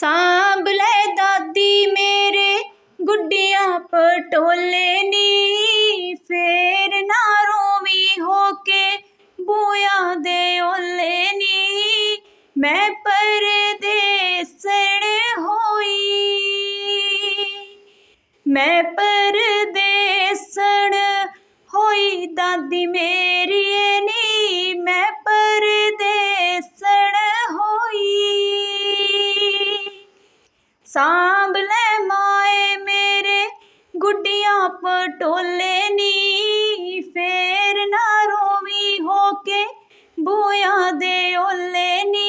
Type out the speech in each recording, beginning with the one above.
ਸਾਂਭ ਲੈ ਦਾਦੀ ਮੇਰੇ, ਗੁੱਡੀਆਂ ਪਟੋਲੇ ਨੀ। ਫੇਰ ਨਾ ਰੋਵੀ ਹੋ ਕੇ ਬੂਆਂ ਦੇ ਓਲੇ ਨੀ। ਮੈਂ ਪਰਦੇਸਣ ਹੋਈ। ਮੈਂ ਪਰਦੇਸਣ ਹੋਈ ਦਾਦੀ ਮੇਰੀ। ਸਾਂਭ ਲੈ ਮਾਏ ਮੇਰੇ, ਗੁੱਡੀਆਂ ਪਟੋਲੇ ਨੀ। ਫੇਰ ਨਾ ਰੋਵੀ ਹੋ ਕੇ ਬੂਆਂ ਦੇ ਓਲੇ ਨੀ।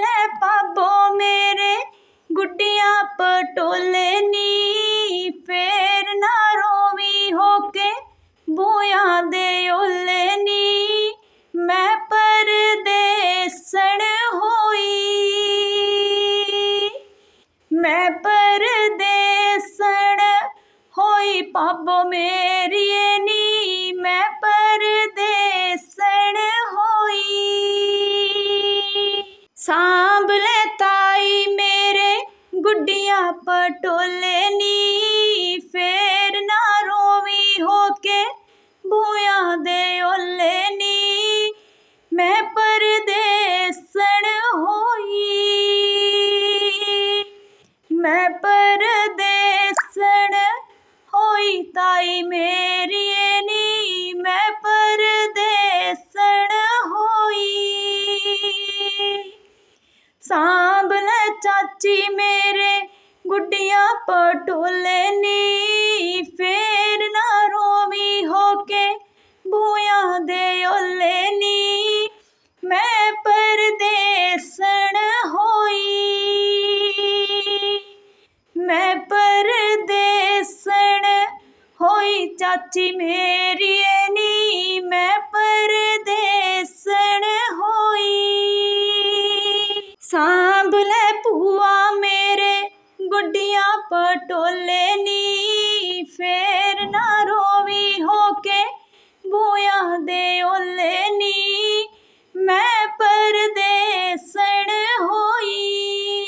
ਲੈ ਪਾਬੋ ਮੇਰੇ, ਗੁੱਡੀਆਂ ਪਟੋਲੇ ਨੀ। ਫੇਰ ਨਾ ਰੋਵੀ ਹੋ ਕੇ ਬੂਆਂ ਦੇ ਓਲੇ ਨੀ। ਮੈਂ ਪਰਦੇਸਣ ਹੋਈ। ਮੈਂ ਪਰਦੇਸਣ ਹੋਈ ਪਾਬੋ ਮੇਰੀ ਸਾਂਭ ਲੈ ਤਾਈ ਮੇਰੇ, ਗੁੱਡੀਆਂ ਪਟੋਲੇ ਨੀ। ਫੇਰ ਨਾ ਰੋਵੀ ਹੋ ਕੇ ਬੂਆਂ ਦੇ ਓਲੇ ਨੀ। ਮੈਂ ਪਰਦੇਸਣ ਹੋਈ। ਮੈਂ ਪਰਦੇਸਣ ਹੋਈ ਤਾਈ ਮੇਰੀ ਸਾਂਭ ਲੈ ਚਾਚੀ ਮੇਰੇ, ਗੁੱਡੀਆਂ ਪਟੋਲੇ ਨੀ। ਫੇਰ ਨਾ ਰੋਵੀ ਹੋ ਕੇ ਬੂਆਂ ਦੇ ਓਲੇ ਨੀ। ਮੈਂ ਪਰਦੇਸਣ ਹੋਈ। ਮੈਂ ਪਰਦੇਸਣ ਹੋਈ ਚਾਚੀ ਮੇਰੀ ਭੂਆ ਮੇਰੇ ਗੁੱਡੀਆਂ ਪਟੋਲੇ ਨੀ। ਫੇਰ ਨਾ ਰੋਵੀ ਹੋ ਕੇ ਬੂਆਂ ਦੇ ਓਲੇ ਨੀ। ਮੈਂ ਪਰਦੇਸਣ ਹੋਈ।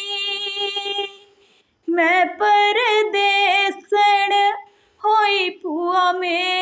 ਮੈਂ ਪਰਦੇਸਣ ਹੋਈ ਭੂਆ ਮੇਰੀ